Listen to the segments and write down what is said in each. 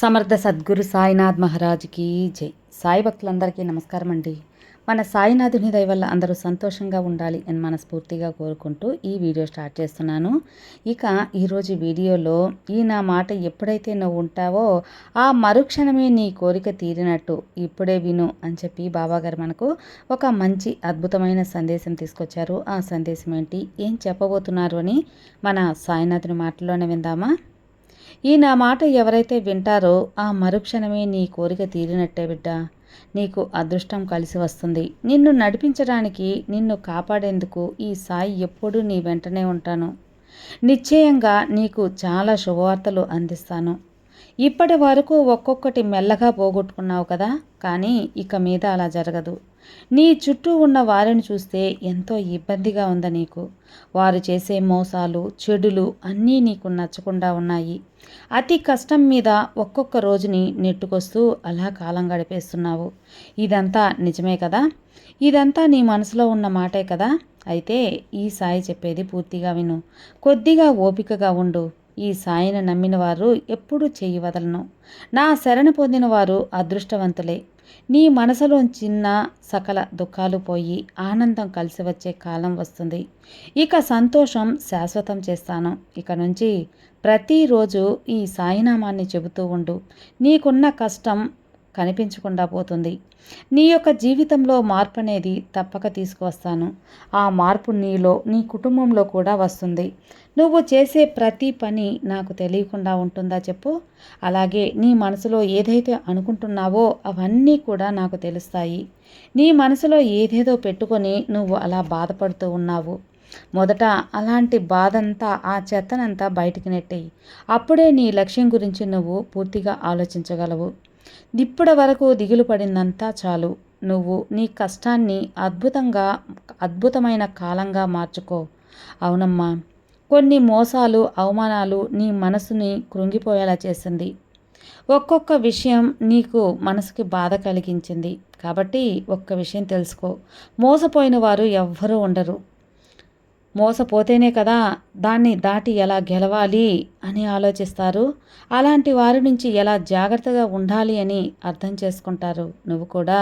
సమర్థ సద్గురు సాయినాథ్ మహారాజ్కి జై. సాయి భక్తులందరికీ నమస్కారం అండి. మన సాయినాథుని దయ వల్ల అందరూ సంతోషంగా ఉండాలి అని మనస్ఫూర్తిగా కోరుకుంటూ ఈ వీడియో స్టార్ట్ చేస్తున్నాను. ఇక ఈరోజు వీడియోలో ఈ నా మాట ఎప్పుడైతే నువ్వు ఉంటావో ఆ మరుక్షణమే నీ కోరిక తీరినట్టు ఇప్పుడే విను అని చెప్పి బాబాగారు మనకు ఒక మంచి అద్భుతమైన సందేశం తీసుకొచ్చారు. ఆ సందేశం ఏంటి? ఏం చెప్పబోతున్నారు అని మన సాయినాథుని మాటల్లోనే విందామా? ఈ నా మాట ఎవరైతే వింటారో ఆ మరుక్షణమే నీ కోరిక తీరినట్టే బిడ్డ. నీకు అదృష్టం కలిసి వస్తుంది. నిన్ను నడిపించడానికి నిన్ను కాపాడేందుకు ఈ సాయి ఎప్పుడూ నీ వెంటనే ఉంటాను. నిశ్చయంగా నీకు చాలా శుభవార్తలు అందిస్తాను. ఇప్పటి వరకు ఒక్కొక్కటి మెల్లగా పోగొట్టుకున్నావు కదా కానీ ఇక మీద అలా జరగదు. నీ చుట్టూ ఉన్న వారిని చూస్తే ఎంతో ఇబ్బందిగా ఉంది నీకు. వారు చేసే మోసాలు చెడులు అన్నీ నీకు నచ్చకుండా ఉన్నాయి. అతి కష్టం మీద ఒక్కొక్క రోజుని నెట్టుకొస్తూ అలా కాలం గడిపేస్తున్నావు. ఇదంతా నిజమే కదా? ఇదంతా నీ మనసులో ఉన్న మాటే కదా? అయితే ఈ సాయి చెప్పేది పూర్తిగా విను. కొద్దిగా ఓపికగా ఉండు. ఈ సాయిని నమ్మిన వారు ఎప్పుడూ చెయ్యి వదలను. నా శరణ పొందిన వారు అదృష్టవంతులే. నీ మనసులో చిన్న సకల దుఃఖాలు పోయి ఆనందం కలిసి వచ్చే కాలం వస్తుంది. ఇక సంతోషం శాశ్వతం చేస్తాను. ఇక నుంచి ప్రతిరోజు ఈ సాయినామాన్ని చెబుతూ ఉండు. నీకున్న కష్టం కనిపించకుండా పోతుంది. నీ యొక్క జీవితంలో మార్పు అనేది తప్పక తీసుకువస్తాను. ఆ మార్పు నీలో నీ కుటుంబంలో కూడా వస్తుంది. నువ్వు చేసే ప్రతి పని నాకు తెలియకుండా ఉంటుందా చెప్పు. అలాగే నీ మనసులో ఏదైతే అనుకుంటున్నావో అవన్నీ కూడా నాకు తెలుస్తాయి. నీ మనసులో ఏదేదో పెట్టుకొని నువ్వు అలా బాధపడుతూ ఉన్నావు. మొదట అలాంటి బాధంతా ఆ చెత్తనంతా బయటికి నెట్టేయి. అప్పుడే నీ లక్ష్యం గురించి నువ్వు పూర్తిగా ఆలోచించగలవు. ఇప్పటి వరకు దిగులు పడిందంతా చాలు. నువ్వు నీ కష్టాన్ని అద్భుతంగా అద్భుతమైన కాలంగా మార్చుకో. అవునమ్మా. కొన్ని మోసాలు అవమానాలు నీ మనసుని కృంగిపోయేలా చేసింది. ఒక్కొక్క విషయం నీకు మనసుకి బాధ కలిగించింది. కాబట్టి ఒక్క విషయం తెలుసుకో. మోసపోయిన వారు ఎవ్వరూ ఉండరు. మోసపోతేనే కదా దాన్ని దాటి ఎలా గెలవాలి అని ఆలోచిస్తారు. అలాంటి వారి నుంచి ఎలా జాగ్రత్తగా ఉండాలి అని అర్థం చేసుకుంటారు. నువ్వు కూడా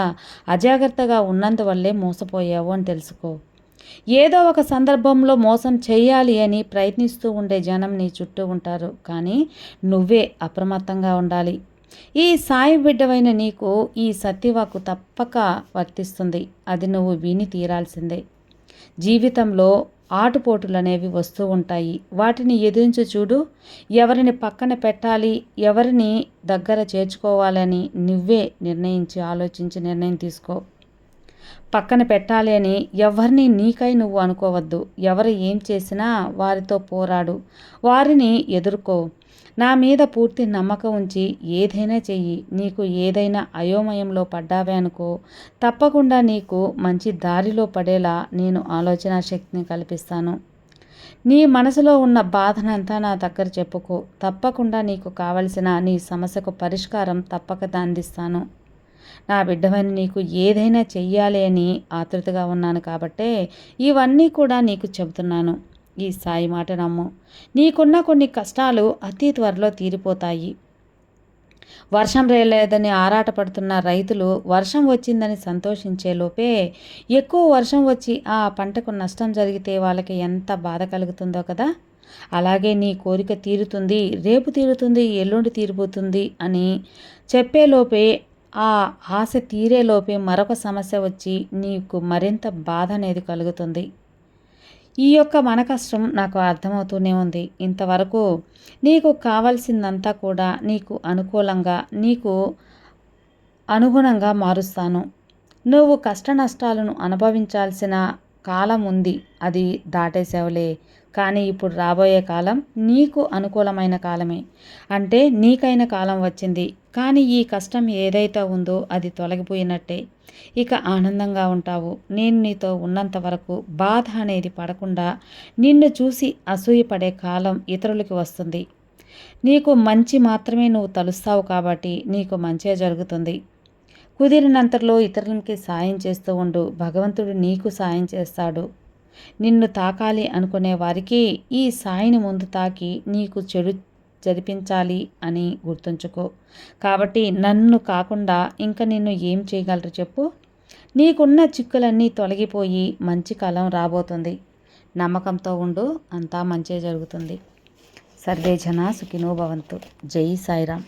అజాగ్రత్తగా ఉన్నందువల్లే మోసపోయావు అని తెలుసుకో. ఏదో ఒక సందర్భంలో మోసం చేయాలి అని ప్రయత్నిస్తూ ఉండే జనం నీ చుట్టూ ఉంటారు. కానీ నువ్వే అప్రమత్తంగా ఉండాలి. ఈ సాయి బిడ్డవైన నీకు ఈ సత్యవాకు తప్పక వర్తిస్తుంది. అది నువ్వు విని తీరాల్సిందే. జీవితంలో ఆటుపోటులు అనేవి వస్తూ ఉంటాయి. వాటిని ఎదిరించి చూడు. ఎవరిని పక్కన పెట్టాలి ఎవరిని దగ్గర చేర్చుకోవాలని నువ్వే నిర్ణయించి ఆలోచించి నిర్ణయం తీసుకో. పక్కన పెట్టాలి అని ఎవరిని నీకై నువ్వు అనుకోవద్దు. ఎవరు ఏం చేసినా వారితో పోరాడు. వారిని ఎదుర్కో. నా మీద పూర్తి నమ్మకం ఉంచి ఏదైనా చెయ్యి. నీకు ఏదైనా అయోమయంలో పడ్డావే అనుకో. తప్పకుండా నీకు మంచి దారిలో పడేలా నేను ఆలోచన శక్తిని కల్పిస్తాను. నీ మనసులో ఉన్న బాధనంతా నా దగ్గర చెప్పుకో. తప్పకుండా నీకు కావలసిన నీ సమస్యకు పరిష్కారం తప్పక అందిస్తాను నా బిడ్డవని నీకు ఏదైనా చెయ్యాలి అని ఆతృతగా ఉన్నాను కాబట్టే ఇవన్నీ కూడా నీకు చెబుతున్నాను. ఈ సాయి మాట నమ్ము. నీకున్న కొన్ని కష్టాలు అతి త్వరలో తీరిపోతాయి. వర్షం రేలేదని ఆరాటపడుతున్న రైతులు వర్షం వచ్చిందని సంతోషించే లోపే ఎక్కువ వర్షం వచ్చి ఆ పంటకు నష్టం జరిగితే వాళ్ళకి ఎంత బాధ కలుగుతుందో కదా? అలాగే నీ కోరిక తీరుతుంది రేపు తీరుతుంది ఎల్లుండి తీరిపోతుంది అని చెప్పేలోపే ఆ ఆశ తీరేలోపే మరొక సమస్య వచ్చి నీకు మరింత బాధ అనేది కలుగుతుంది. ఈ యొక్క మన కష్టం నాకు అర్థమవుతూనే ఉంది. ఇంతవరకు నీకు కావాల్సిందంతా కూడా నీకు అనుకూలంగా నీకు అనుగుణంగా మారుస్తాను. నువ్వు కష్ట నష్టాలను అనుభవించాల్సిన కాలం ఉంది. అది దాటేసావులే కానీ ఇప్పుడు రాబోయే కాలం నీకు అనుకూలమైన కాలమే. అంటే నీకైన కాలం వచ్చింది. కానీ ఈ కష్టం ఏదైతే ఉందో అది తొలగిపోయినట్టే. ఇక ఆనందంగా ఉంటావు. నేను నీతో ఉన్నంత వరకు బాధ అనేది పడకుండా నిన్ను చూసి అసూయపడే కాలం ఇతరులకి వస్తుంది. నీకు మంచి మాత్రమే నువ్వు తలుస్తావు కాబట్టి నీకు మంచే జరుగుతుంది. కుదిరినంతలో ఇతరులకి సాయం చేస్తూ ఉండు. భగవంతుడు నీకు సాయం చేస్తాడు. నిన్ను తాకాలి అనుకునే వారికి ఈ సాయిని ముందు తాకి నీకు చెడు జరిపించాలి అని గుర్తుంచుకో. కాబట్టి నన్ను కాకుండా ఇంకా నిన్ను ఏం చేయగలరు చెప్పు. నీకున్న చిక్కులన్నీ తొలగిపోయి మంచి కాలం రాబోతుంది. నమ్మకంతో ఉండు అంతా మంచే జరుగుతుంది. సర్వే జన సుఖినో భవంతు. జై సాయిరామ్.